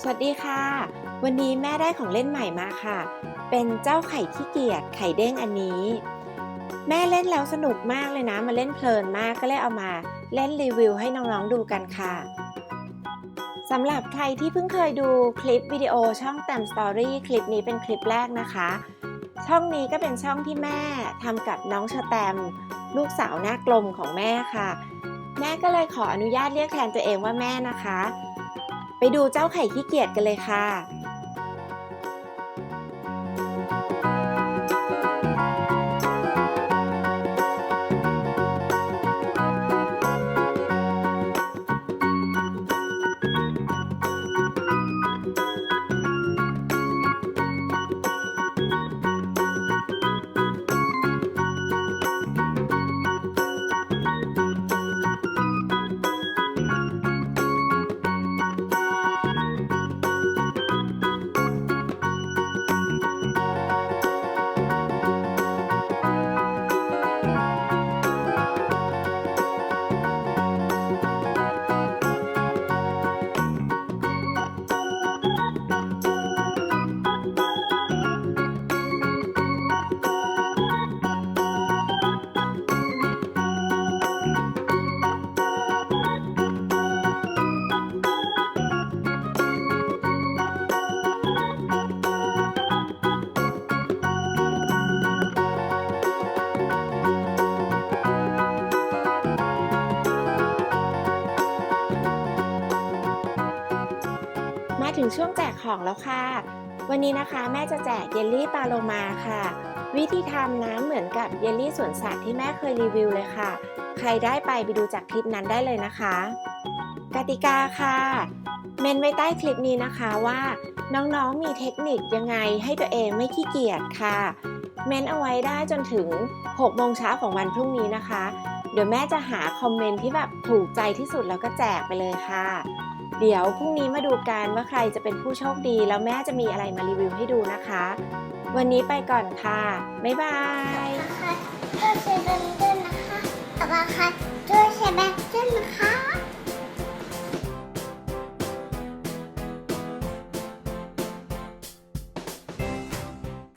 สวัสดีค่ะ วันนี้แม่ได้ของเล่นใหม่มาค่ะ เป็นเจ้าไข่ขี้เกียจไข่เด้งอันนี้ แม่เล่นแล้วสนุกมากเลยนะมาเล่นเพลินมากก็เลยเอามาเล่นรีวิวให้น้องๆดูกันค่ะสำหรับใครที่เพิ่งเคยดูคลิปวิดีโอช่องแตมสตอรี่คลิปนี้เป็นคลิปแรกนะคะ ช่องนี้ก็เป็นช่องที่แม่ทำกับน้องชะแตม ลูกสาวหน้ากลมของแม่ค่ะ แม่ก็เลยขออนุญาตเรียกแทนตัวเองว่าแม่นะคะ ดูเจ้าไข่ขี้เกียจกันเลยค่ะ ถึงช่วงแจกของแล้วค่ะ วันนี้นะคะแม่จะแจกเยลลี่ปาโลมาค่ะ วิธีทำนะเหมือนกับเยลลี่สวนสัตว์ที่แม่เคยรีวิวเลยค่ะ ใครได้ไปไปดูจากคลิปนั้นได้เลยนะคะ กติกาค่ะ เมนไว้ใต้คลิปนี้นะคะว่า น้องๆมีเทคนิคยังไงให้ตัวเองไม่ขี้เกียจค่ะ เมนเอาไว้ได้จนถึง6โมงเช้าของวันพรุ่งนี้นะคะ เดี๋ยวแม่จะหาคอมเมนต์ที่แบบถูกใจที่สุดแล้วก็แจกไปเลยค่ะ เดี๋ยวพรุ่งนี้มาดูกันว่าใครจะเป็นผู้โชคดี แล้วแม่จะมีอะไรมารีวิวให้ดูนะคะ วันนี้ไปก่อนค่ะ บ๊ายบายนะคะช่วยเซนเดนนะคะต่อมาค่ะช่วยแชร์เบนเจอร์นะคะ